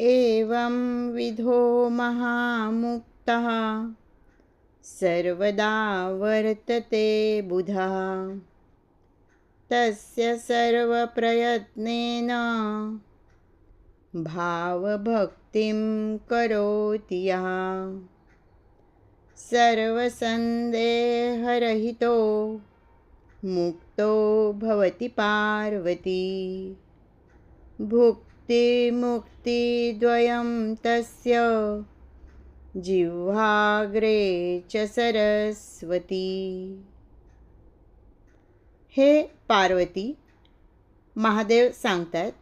एवं विधो महामुक्तः। सर्वदा वर्तते बुधः। तस्य सर्वप्रयत्नेन भावभक्तिं करोति यः। सर्वसन्देहरहितो मुक्तो भवति पार्वती। भुक् मुक्तिमुक्तिद्वयं तस्य। जिह्वाग्रे च सरस्वती। हे पार्वती महादेव सांगतात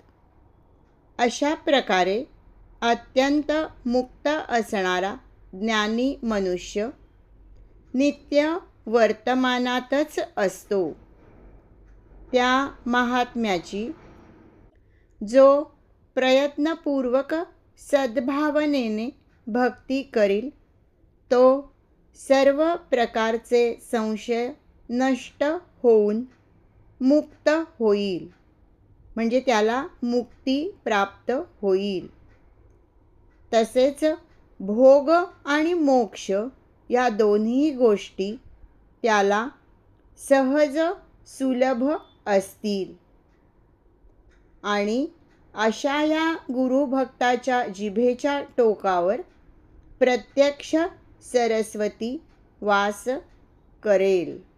अशा प्रकारे अत्यंत मुक्त असणारा ज्ञानी मनुष्य नित्य वर्तमानातच असतो. त्या महात्म्याची जो प्रयत्नपूर्वक सद्भावनेने भक्ती करील तो सर्व प्रकारचे संशय नष्ट होऊन मुक्त होईल. म्हणजे त्याला मुक्ती प्राप्त होईल. तसेच भोग आणि मोक्ष या दोन्ही गोष्टी त्याला सहज सुलभ असतील. आणि अशा या गुरुभक्ताच्या जिभेच्या टोकावर प्रत्यक्ष सरस्वती वास करेल.